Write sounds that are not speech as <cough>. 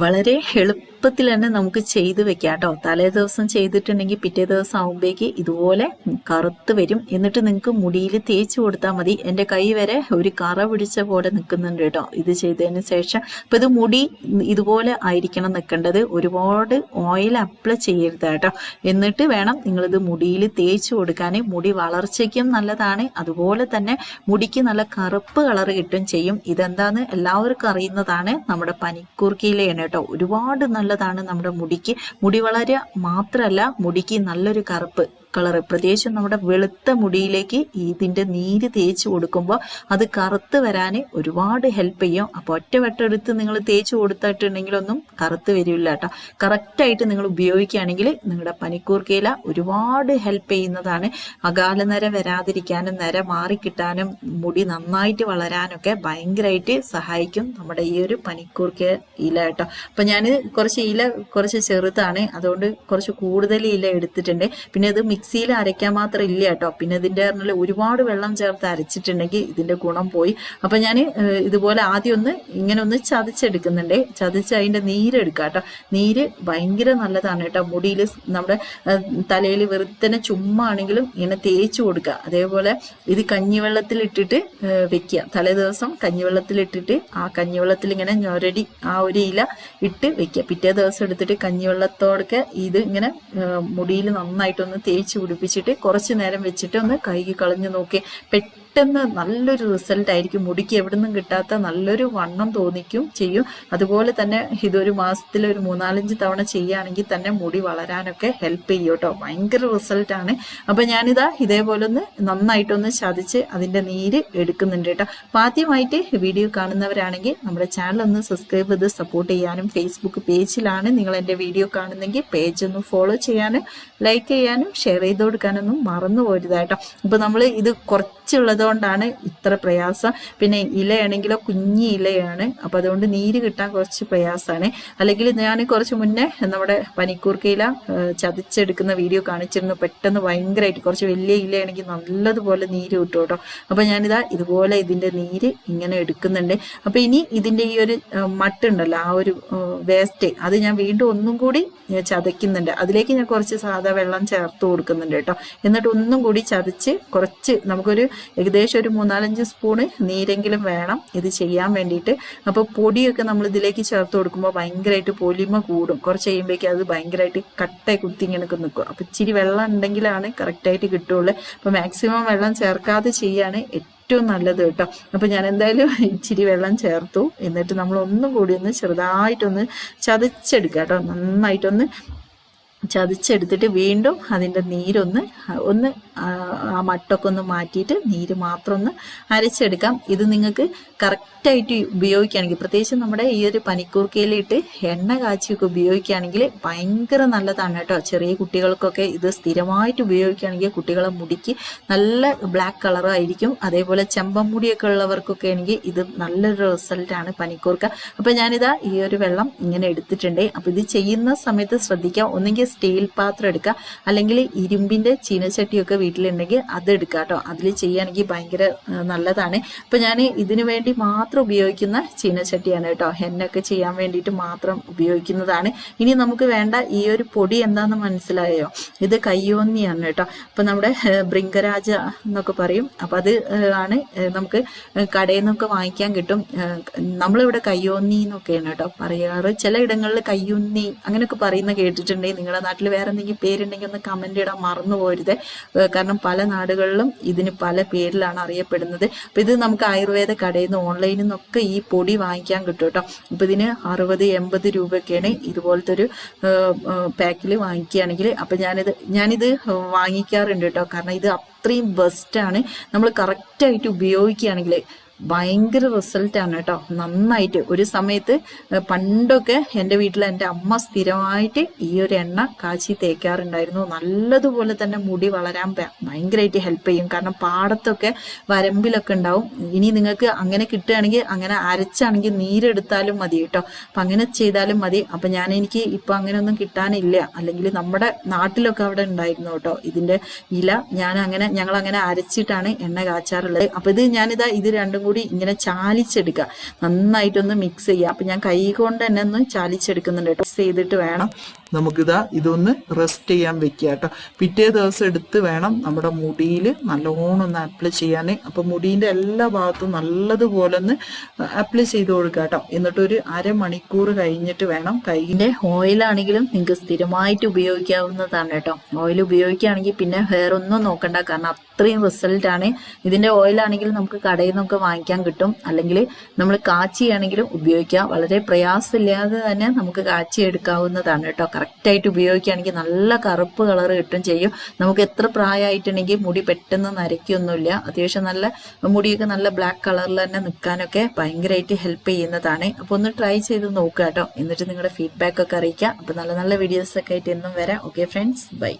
വളരെ എളുപ്പത്തിൽ തന്നെ നമുക്ക് ചെയ്ത് വെക്കാം കേട്ടോ. തലേ ദിവസം ചെയ്തിട്ടുണ്ടെങ്കിൽ പിറ്റേ ദിവസം ആകുമ്പോഴേക്ക് ഇതുപോലെ കറുത്ത് വരും. എന്നിട്ട് നിങ്ങൾക്ക് മുടിയിൽ തേച്ച് കൊടുത്താൽ മതി. എന്റെ കൈ വരെ ഒരു കറ പിടിച്ച പോലെ നിൽക്കുന്നുണ്ട് കേട്ടോ. ഇത് ചെയ്തതിന് ശേഷം അപ്പം ഇത് മുടി ഇതുപോലെ ആയിരിക്കണം നിൽക്കേണ്ടത്. ഒരുപാട് ഓയിൽ അപ്ലൈ ചെയ്യരുത് കേട്ടോ. എന്നിട്ട് വേണം നിങ്ങളിത് മുടിയിൽ തേച്ച് കൊടുക്കാൻ മുടി വളർച്ചയ്ക്കും നല്ലതാണ്. അതുപോലെ തന്നെ മുടിക്ക് നല്ല കറുപ്പ് കളർ കിട്ടും ചെയ്യും. ഇതെന്താന്ന് എല്ലാവർക്കും അറിയുന്നതാണ് നമ്മുടെ പനിക്കൂർക്കയിലയാണ് കേട്ടോ. ഒരുപാട് നല്ലതാണ് നമ്മുടെ മുടിക്ക്. മുടി വളരുക മാത്രമല്ല മുടിക്ക് നല്ലൊരു കറുപ്പ്. കളറ്. പ്രത്യേകിച്ചും നമ്മുടെ വെളുത്ത മുടിയിലേക്ക് ഇതിന്റെ നീര് തേച്ച് കൊടുക്കുമ്പോൾ അത് കറുത്ത് വരാൻ ഒരുപാട് ഹെൽപ്പ് ചെയ്യും. അപ്പോൾ ഒറ്റ വട്ടം എടുത്ത് നിങ്ങൾ തേച്ച് കൊടുത്തിട്ടുണ്ടെങ്കിലൊന്നും കറുത്ത് വരില്ല കേട്ടോ. കറക്റ്റായിട്ട് നിങ്ങൾ ഉപയോഗിക്കുകയാണെങ്കിൽ നിങ്ങളുടെ പനിക്കൂർക്കയില ഒരുപാട് ഹെൽപ്പ് ചെയ്യുന്നതാണ്. അകാല നര വരാതിരിക്കാനും നര മാറിക്കിട്ടാനും മുടി നന്നായിട്ട് വളരാനൊക്കെ ഭയങ്കരമായിട്ട് സഹായിക്കും നമ്മുടെ ഈ ഒരു പനിക്കൂർക്ക ഇല കേട്ടോ. അപ്പം ഞാൻ കുറച്ച് ഇല കുറച്ച് ചെറുതാണ്. അതുകൊണ്ട് കുറച്ച് കൂടുതൽ ഇല എടുത്തിട്ടുണ്ട്. പിന്നെ ഇത് മിക്സിയിൽ അരയ്ക്കാൻ മാത്രം ഇല്ല കേട്ടോ. പിന്നെ ഇതിന്റെ പറഞ്ഞാൽ ഒരുപാട് വെള്ളം ചേർത്ത് അരച്ചിട്ടുണ്ടെങ്കിൽ ഇതിന്റെ ഗുണം പോയി. അപ്പം ഞാൻ ഇതുപോലെ ആദ്യം ഒന്ന് ഇങ്ങനെ ഒന്ന് ചതച്ചെടുക്കുന്നുണ്ട്. ചതച്ച് അതിന്റെ നീരെടുക്കുക കേട്ടോ. നീര് ഭയങ്കര നല്ലതാണ് കേട്ടോ. മുടിയിൽ നമ്മുടെ തലയിൽ വെറുതെ ചുമ്മാ ആണെങ്കിലും ഇങ്ങനെ തേച്ച് കൊടുക്കുക. അതേപോലെ ഇത് കഞ്ഞിവെള്ളത്തിൽ ഇട്ടിട്ട് വെക്കുക. തലേ ദിവസം കഞ്ഞിവെള്ളത്തിൽ ഇട്ടിട്ട് ആ കഞ്ഞിവെള്ളത്തിൽ ഇങ്ങനെ ഞൊരടി ആ ഒരു ഇല ഇട്ട് വെക്കുക. പിറ്റേ ദിവസം എടുത്തിട്ട് കഞ്ഞിവെള്ളത്തോടൊക്കെ ഇത് ഇങ്ങനെ മുടിയിൽ നന്നായിട്ടൊന്ന് തേച്ച് പിടിപ്പിച്ചിട്ട് കുറച്ച് നേരം വെച്ചിട്ട് ഒന്ന് കൈകി കളഞ്ഞു നോക്കി. പെട്ടെന്ന് നല്ലൊരു റിസൾട്ട് ആയിരിക്കും. മുടിക്ക് എവിടെ നിന്നും കിട്ടാത്ത നല്ലൊരു വണ്ണം തോന്നിക്കും ചെയ്യും. അതുപോലെ തന്നെ ഇതൊരു മാസത്തിൽ ഒരു മൂന്നാലഞ്ച് തവണ ചെയ്യുകയാണെങ്കിൽ തന്നെ മുടി വളരാനൊക്കെ ഹെൽപ്പ് ചെയ്യും കേട്ടോ. ഭയങ്കര റിസൾട്ടാണ് അപ്പം ഞാനിതാ ഇതേപോലെ ഒന്ന് നന്നായിട്ടൊന്ന് ചതിച്ച് അതിന്റെ നീര് എടുക്കുന്നുണ്ട് കേട്ടോ. അപ്പം ആദ്യമായിട്ട് വീഡിയോ കാണുന്നവരാണെങ്കിൽ നമ്മുടെ ചാനൽ ഒന്ന് സബ്സ്ക്രൈബ് ചെയ്ത് സപ്പോർട്ട് ചെയ്യാനും ഫേസ്ബുക്ക് പേജിലാണ് നിങ്ങൾ എന്റെ വീഡിയോ കാണുന്നെങ്കിൽ പേജ് ഒന്ന് ഫോളോ ചെയ്യാനും ലൈക്ക് ചെയ്യാനും ഷെയർ ചെയ്ത് കൊടുക്കാനൊന്നും മറന്നു പോരുതായിട്ടോ അപ്പോൾ നമ്മൾ ഇത് കുറച്ചുള്ളതുകൊണ്ടാണ് ഇത്ര പ്രയാസം. പിന്നെ ഇലയാണെങ്കിലോ കുഞ്ഞി ഇലയാണ്. അപ്പം അതുകൊണ്ട് നീര് കിട്ടാൻ കുറച്ച് പ്രയാസമാണ് അല്ലെങ്കിൽ ഞാൻ കുറച്ച് മുന്നേ നമ്മുടെ പനിക്കൂർക്കയില ചതിച്ചെടുക്കുന്ന വീഡിയോ കാണിച്ചിരുന്നു. പെട്ടെന്ന് ഭയങ്കരമായിട്ട് കുറച്ച് വലിയ ഇലയാണെങ്കിൽ നല്ലതുപോലെ നീര് കിട്ടും കേട്ടോ. അപ്പം ഞാനിതാ ഇതുപോലെ ഇതിന്റെ നീര് ഇങ്ങനെ എടുക്കുന്നുണ്ട്. അപ്പം ഇനി ഇതിന്റെ ഈ ഒരു മട്ടുണ്ടല്ലോ ആ ഒരു വേസ്റ്റ് അത് ഞാൻ വീണ്ടും ഒന്നും കൂടി ചതയ്ക്കുന്നുണ്ട്. അതിലേക്ക് ഞാൻ കുറച്ച് സാധാ വെള്ളം ചേർത്ത് കൊടുക്കുന്നുണ്ട് കേട്ടോ. എന്നിട്ട് ഒന്നും കൂടി ചതച്ച് കുറച്ച് നമുക്കൊരു ഏകദേശം ഒരു മൂന്നാലഞ്ച് സ്പൂണ് നീരെങ്കിലും വേണം. ഇത് ചെയ്യാൻ വേണ്ടിയിട്ട്. അപ്പോൾ പൊടിയൊക്കെ നമ്മൾ ഇതിലേക്ക് ചേർത്ത് കൊടുക്കുമ്പോൾ ഭയങ്കരമായിട്ട് പൊലിമ കൂടും. കുറച്ച് കഴിയുമ്പോഴേക്കും അത് ഭയങ്കരമായിട്ട് കട്ടായി കുത്തി ഇങ്ങനെ നിൽക്കും അപ്പോൾ ഇച്ചിരി വെള്ളം ഉണ്ടെങ്കിലാണ് കറക്റ്റായിട്ട് കിട്ടുള്ളൂ. അപ്പോൾ മാക്സിമം വെള്ളം ചേർക്കാതെ ചെയ്യാണ് ഏറ്റവും നല്ലത് കേട്ടോ. അപ്പോൾ ഞാൻ എന്തായാലും <laughs> ഇച്ചിരി വെള്ളം ചേർത്തു. എന്നിട്ട് നമ്മൾ ഒന്നും കൂടി ഒന്ന് ചെറുതായിട്ടൊന്ന് ചതച്ചെടുക്കുക കേട്ടോ. നന്നായിട്ടൊന്ന് ചതിച്ചെടുത്തിട്ട് വീണ്ടും അതിന്റെ നീരൊന്ന് ഒന്ന് ആ മട്ടൊക്കെ ഒന്ന് മാറ്റിയിട്ട് നീര് മാത്രം ഒന്ന് അരച്ചെടുക്കാം. ഇത് നിങ്ങൾക്ക് കറക്റ്റായിട്ട് ഉപയോഗിക്കുകയാണെങ്കിൽ പ്രത്യേകിച്ച് നമ്മുടെ ഈ ഒരു പനിക്കൂർക്കയിലിട്ട് എണ്ണ കാച്ചിയൊക്കെ ഉപയോഗിക്കുകയാണെങ്കിൽ ഭയങ്കര നല്ലതാണ് കേട്ടോ. ചെറിയ കുട്ടികൾക്കൊക്കെ ഇത് സ്ഥിരമായിട്ട് ഉപയോഗിക്കുകയാണെങ്കിൽ കുട്ടികളെ മുടിക്ക് നല്ല ബ്ലാക്ക് കളറായിരിക്കും. അതേപോലെ ചെമ്പം മുടിയൊക്കെ ഉള്ളവർക്കൊക്കെ ആണെങ്കിൽ ഇത് നല്ലൊരു റിസൾട്ടാണ് പനിക്കൂർക്ക. അപ്പം ഞാനിതാ ഈ ഒരു വെള്ളം ഇങ്ങനെ എടുത്തിട്ടുണ്ട്. അപ്പം ഇത് ചെയ്യുന്ന സമയത്ത് ശ്രദ്ധിക്കാം. ഒന്നെങ്കിൽ സ്റ്റീൽ പാത്രം എടുക്കുക. അല്ലെങ്കിൽ ഇരുമ്പിന്റെ ചീനച്ചട്ടിയൊക്കെ വീട്ടിലുണ്ടെങ്കിൽ അത് എടുക്കുക കേട്ടോ. അതിൽ ചെയ്യുകയാണെങ്കിൽ ഭയങ്കര നല്ലതാണ്. അപ്പോൾ ഞാൻ ഇതിന് വേണ്ടി മാത്രം ഉപയോഗിക്കുന്ന ചീനച്ചട്ടിയാണ് കേട്ടോ. ഹെന്നൊക്കെ ചെയ്യാൻ വേണ്ടിയിട്ട് മാത്രം ഉപയോഗിക്കുന്നതാണ്. ഇനി നമുക്ക് വേണ്ട ഈ ഒരു പൊടി എന്താണെന്ന് മനസ്സിലായോ? ഇത് കയ്യോന്നിയാണ് കേട്ടോ. അപ്പോൾ നമ്മുടെ ഭൃംഗരാജ എന്നൊക്കെ പറയും. അപ്പം അത് ആണ് നമുക്ക് കടയിൽ നിന്നൊക്കെ വാങ്ങിക്കാൻ കിട്ടും. നമ്മളിവിടെ കയ്യോന്നി എന്നൊക്കെയാണ് കേട്ടോ പറയാറ്. ചില ഇടങ്ങളിൽ കയ്യുന്നി അങ്ങനെയൊക്കെ പറയുന്ന കേട്ടിട്ടുണ്ടെങ്കിൽ നിങ്ങളുടെ നാട്ടിൽ വേറെ എന്തെങ്കിലും പേരുണ്ടെങ്കിൽ ഒന്ന് കമന്റ് ഇടാൻ മറന്നു പോരുത്. കാരണം പല നാടുകളിലും ഇതിന് പല പേരിലാണ് അറിയപ്പെടുന്നത്. അപ്പം ഇത് നമുക്ക് ആയുർവേദ കടയിൽ നിന്ന് ഓൺലൈനിൽ നിന്നൊക്കെ ഈ പൊടി വാങ്ങിക്കാൻ കിട്ടും കേട്ടോ. അപ്പം ഇതിന് അറുപത് എൺപത് രൂപയൊക്കെയാണ് ഇതുപോലത്തെ ഒരു പാക്കിൽ വാങ്ങിക്കുകയാണെങ്കിൽ. അപ്പം ഞാനിത് ഞാനിത് വാങ്ങിക്കാറുണ്ട് കേട്ടോ. കാരണം ഇത് അത്രയും ബെസ്റ്റാണ് നമ്മൾ കറക്റ്റായിട്ട് ഉപയോഗിക്കുകയാണെങ്കിൽ ഭയങ്കര റിസൾട്ടാണ് കേട്ടോ. നന്നായിട്ട്. ഒരു സമയത്ത് പണ്ടൊക്കെ എന്റെ വീട്ടിൽ എന്റെ അമ്മ സ്ഥിരമായിട്ട് ഈ ഒരു എണ്ണ കാച്ചി തേക്കാറുണ്ടായിരുന്നു. നല്ലതുപോലെ തന്നെ മുടി വളരാൻ ഭയങ്കരമായിട്ട് ഹെൽപ്പ് ചെയ്യും. കാരണം പാടത്തൊക്കെ വരമ്പിലൊക്കെ ഉണ്ടാവും. ഇനി നിങ്ങൾക്ക് അങ്ങനെ കിട്ടുകയാണെങ്കിൽ അങ്ങനെ അരച്ചാണെങ്കിൽ നീരെടുത്താലും മതി കേട്ടോ. അപ്പം അങ്ങനെ ചെയ്താലും മതി. അപ്പം ഞാൻ എനിക്ക് ഇപ്പം അങ്ങനെയൊന്നും കിട്ടാനില്ല. അല്ലെങ്കിൽ നമ്മുടെ നാട്ടിലൊക്കെ അവിടെ ഉണ്ടായിരുന്നു കേട്ടോ ഇതിന്റെ ഇല. ഞാൻ അങ്ങനെ ഞങ്ങൾ അങ്ങനെ അരച്ചിട്ടാണ് എണ്ണ കാച്ചാറുള്ളത്. അപ്പം ഇത് ഞാനിതാ ഇത് രണ്ടും കൂടി ഇങ്ങനെ ചാലിച്ചെടുക്കുക. നന്നായിട്ടൊന്ന് മിക്സ് ചെയ്യുക. അപ്പം ഞാൻ കൈ കൊണ്ട് തന്നെ ഒന്ന് ചാലിച്ചെടുക്കുന്നുണ്ട് മിക്സ് ചെയ്തിട്ട് വേണം നമുക്കിതാ ഇതൊന്ന് റെസ്റ്റ് ചെയ്യാൻ വെക്കുക കേട്ടോ. പിറ്റേ ദിവസം എടുത്ത് വേണം നമ്മുടെ മുടിയിൽ നല്ലോണം ഒന്ന് അപ്ലൈ ചെയ്യാൻ അപ്പോൾ മുടീന്റെ എല്ലാ ഭാഗത്തും നല്ലതുപോലെ ഒന്ന് അപ്ലൈ ചെയ്ത് കൊടുക്കുക കേട്ടോ. എന്നിട്ടൊരു അരമണിക്കൂർ കഴിഞ്ഞിട്ട് വേണം കൈയിന്റെ ഓയിലാണെങ്കിലും നിങ്ങൾക്ക് സ്ഥിരമായിട്ട് ഉപയോഗിക്കാവുന്നതാണ് കേട്ടോ. ഓയിൽ ഉപയോഗിക്കുകയാണെങ്കിൽ പിന്നെ വേറൊന്നും നോക്കണ്ട. കാരണം അത്രയും റിസൾട്ടാണ് ആണ്. ഇതിന്റെ ഓയിലാണെങ്കിൽ നമുക്ക് കടയിൽ നിന്നൊക്കെ വാങ്ങിക്കാൻ കിട്ടും. അല്ലെങ്കിൽ നമ്മൾ കാച്ചിയാണെങ്കിലും ഉപയോഗിക്കാം വളരെ പ്രയാസമില്ലാതെ തന്നെ നമുക്ക് കാച്ചി എടുക്കാവുന്നതാണ് കേട്ടോ. കറക്റ്റായിട്ട് ഉപയോഗിക്കുകയാണെങ്കിൽ നല്ല കറുപ്പ് കളർ കിട്ടും ചെയ്യും. നമുക്ക് എത്ര പ്രായമായിട്ടുണ്ടെങ്കിൽ മുടി പെട്ടെന്ന് നരയ്ക്കൊന്നുമില്ല. അത്യാവശ്യം നല്ല മുടിയൊക്കെ നല്ല ബ്ലാക്ക് കളറിൽ തന്നെ നിൽക്കാനൊക്കെ ഭയങ്കരമായിട്ട് ഹെൽപ്പ് ചെയ്യുന്നതാണ്. അപ്പോൾ ഒന്ന് ട്രൈ ചെയ്ത് നോക്കുക കേട്ടോ. എന്നിട്ട് നിങ്ങളുടെ ഫീഡ്ബാക്ക് ഒക്കെ അറിയിക്കാം അപ്പോൾ നല്ല നല്ല വീഡിയോസ് ഒക്കെ ആയിട്ട് എന്നും വരാം. Okay friends bye